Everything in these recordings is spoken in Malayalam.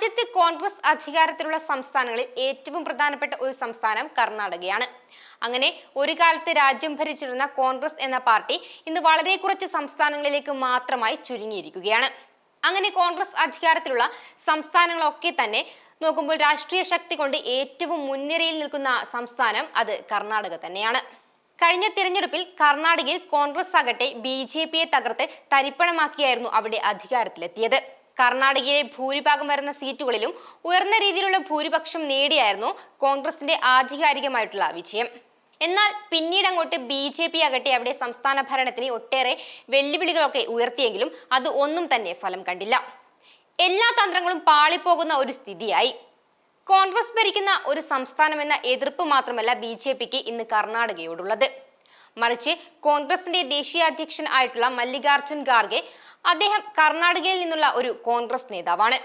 രാജ്യത്ത് കോൺഗ്രസ് അധികാരത്തിലുള്ള സംസ്ഥാനങ്ങളിൽ ഏറ്റവും പ്രധാനപ്പെട്ട ഒരു സംസ്ഥാനം കർണാടകയാണ്. അങ്ങനെ ഒരു കാലത്ത് രാജ്യം ഭരിച്ചിരുന്ന കോൺഗ്രസ് എന്ന പാർട്ടി ഇന്ന് വളരെ കുറച്ച് സംസ്ഥാനങ്ങളിലേക്ക് മാത്രമായി ചുരുങ്ങിയിരിക്കുകയാണ്. അങ്ങനെ കോൺഗ്രസ് അധികാരത്തിലുള്ള സംസ്ഥാനങ്ങളൊക്കെ തന്നെ നോക്കുമ്പോൾ രാഷ്ട്രീയ ശക്തി കൊണ്ട് ഏറ്റവും മുൻനിരയിൽ നിൽക്കുന്ന സംസ്ഥാനം അത് കർണാടക തന്നെയാണ്. കഴിഞ്ഞ തിരഞ്ഞെടുപ്പിൽ കർണാടകയിൽ കോൺഗ്രസ് ആകട്ടെ ബി ജെ പിയെ തകർത്ത് തരിപ്പണമാക്കിയായിരുന്നു അവിടെ അധികാരത്തിലെത്തിയത്. കർണാടകയിലെ ഭൂരിഭാഗം വരുന്ന സീറ്റുകളിലും ഉയർന്ന രീതിയിലുള്ള ഭൂരിപക്ഷം നേടിയായിരുന്നു കോൺഗ്രസിന്റെ ആധികാരികമായിട്ടുള്ള വിജയം. എന്നാൽ പിന്നീട് അങ്ങോട്ട് ബി ജെ പി ആകട്ടെ അവിടെ സംസ്ഥാന ഭരണത്തിന് ഒട്ടേറെ വെല്ലുവിളികളൊക്കെ ഉയർത്തിയെങ്കിലും അത് ഒന്നും തന്നെ ഫലം കണ്ടില്ല. എല്ലാ തന്ത്രങ്ങളും പാളിപ്പോകുന്ന ഒരു സ്ഥിതിയായി. കോൺഗ്രസ് ഭരിക്കുന്ന ഒരു സംസ്ഥാനമെന്ന എതിർപ്പ് മാത്രമല്ല ബി ജെ പിക്ക് ഇന്ന് കർണാടകയോടുള്ളത്. മറിച്ച് കോൺഗ്രസിന്റെ ദേശീയ അധ്യക്ഷൻ ആയിട്ടുള്ള മല്ലികാർജുൻ ഖാർഗെ അദ്ദേഹം കർണാടകയിൽ നിന്നുള്ള ഒരു കോൺഗ്രസ് നേതാവാണ്.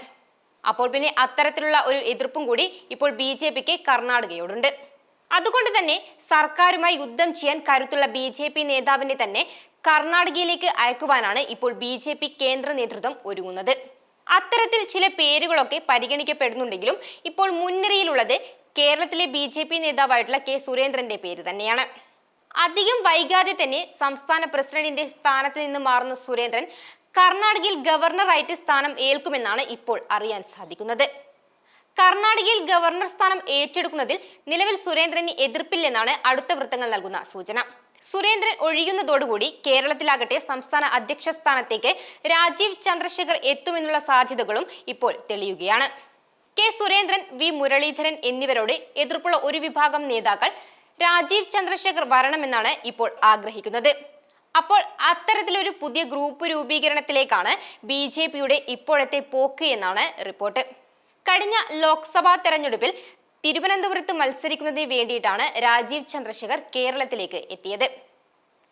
അപ്പോൾ പിന്നെ അത്തരത്തിലുള്ള ഒരു എതിർപ്പും കൂടി ഇപ്പോൾ ബി ജെ പിക്ക് കർണാടകയോടുണ്ട്. അതുകൊണ്ട് തന്നെ സർക്കാരുമായി യുദ്ധം ചെയ്യാൻ കരുത്തുള്ള ബി ജെ പി നേതാവിനെ തന്നെ കർണാടകയിലേക്ക് അയക്കുവാനാണ് ഇപ്പോൾ ബി ജെ പി കേന്ദ്ര നേതൃത്വം ഒരുങ്ങുന്നത്. അത്തരത്തിൽ ചില പേരുകളൊക്കെ പരിഗണിക്കപ്പെടുന്നുണ്ടെങ്കിലും ഇപ്പോൾ മുൻനിരയിലുള്ളത് കേരളത്തിലെ ബി ജെ പി നേതാവായിട്ടുള്ള കെ സുരേന്ദ്രന്റെ പേര് തന്നെയാണ്. അധികം വൈകാതെ തന്നെ സംസ്ഥാന പ്രസിഡന്റിന്റെ സ്ഥാനത്ത് നിന്ന് മാറുന്ന സുരേന്ദ്രൻ കർണാടകയിൽ ഗവർണറായിട്ട് സ്ഥാനം ഏൽക്കുമെന്നാണ് ഇപ്പോൾ അറിയാൻ സാധിക്കുന്നത്. കർണാടകയിൽ ഗവർണർ സ്ഥാനം ഏറ്റെടുക്കുന്നതിൽ നിലവിൽ സുരേന്ദ്രന് എതിർപ്പില്ലെന്നാണ് അടുത്ത വൃത്തങ്ങൾ നൽകുന്ന സൂചന. സുരേന്ദ്രൻ ഒഴിയുന്നതോടുകൂടി കേരളത്തിലാകട്ടെ സംസ്ഥാന അധ്യക്ഷ സ്ഥാനത്തേക്ക് രാജീവ് ചന്ദ്രശേഖർ എത്തുമെന്നുള്ള സാധ്യതകളും ഇപ്പോൾ തെളിയുകയാണ്. കെ സുരേന്ദ്രൻ വി മുരളീധരൻ എന്നിവരോട് എതിർപ്പുള്ള ഒരു വിഭാഗം നേതാക്കൾ രാജീവ് ചന്ദ്രശേഖർ വരണമെന്നാണ് ഇപ്പോൾ ആഗ്രഹിക്കുന്നത്. അപ്പോൾ അത്തരത്തിലൊരു പുതിയ ഗ്രൂപ്പ് രൂപീകരണത്തിലേക്കാണ് ബി ജെ പിയുടെ ഇപ്പോഴത്തെ പോക്ക് എന്നാണ് റിപ്പോർട്ട്. കഴിഞ്ഞ ലോക്സഭാ തെരഞ്ഞെടുപ്പിൽ തിരുവനന്തപുരത്ത് മത്സരിക്കുന്നതിന് വേണ്ടിയിട്ടാണ് രാജീവ് ചന്ദ്രശേഖർ കേരളത്തിലേക്ക് എത്തിയത്.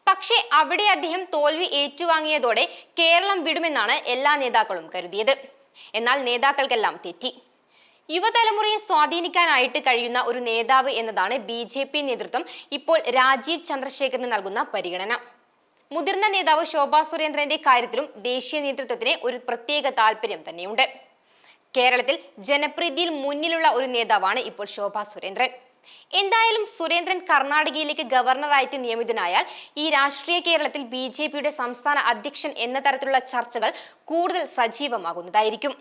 പക്ഷേ അവിടെ അദ്ദേഹം തോൽവി ഏറ്റുവാങ്ങിയതോടെ കേരളം വിടുമെന്നാണ് എല്ലാ നേതാക്കളും കരുതിയത്. എന്നാൽ നേതാക്കൾക്കെല്ലാം തെറ്റി. യുവതലമുറയെ സ്വാധീനിക്കാനായിട്ട് കഴിയുന്ന ഒരു നേതാവ് എന്നതാണ് ബി നേതൃത്വം ഇപ്പോൾ രാജീവ് ചന്ദ്രശേഖറിന് നൽകുന്ന പരിഗണന. മുതിർന്ന നേതാവ് ശോഭാ സുരേന്ദ്രന്റെ കാര്യത്തിലും ദേശീയ നേതൃത്വത്തിന് ഒരു പ്രത്യേക താല്പര്യം തന്നെയുണ്ട്. കേരളത്തിൽ ജനപ്രീതിയിൽ മുന്നിലുള്ള ഒരു നേതാവാണ് ഇപ്പോൾ ശോഭാ സുരേന്ദ്രൻ. എന്തായാലും സുരേന്ദ്രൻ കർണാടകയിലേക്ക് ഗവർണറായിട്ട് നിയമിതനായാൽ ഈ രാഷ്ട്രീയ കേരളത്തിൽ ബി സംസ്ഥാന അധ്യക്ഷൻ എന്ന തരത്തിലുള്ള ചർച്ചകൾ കൂടുതൽ സജീവമാകുന്നതായിരിക്കും.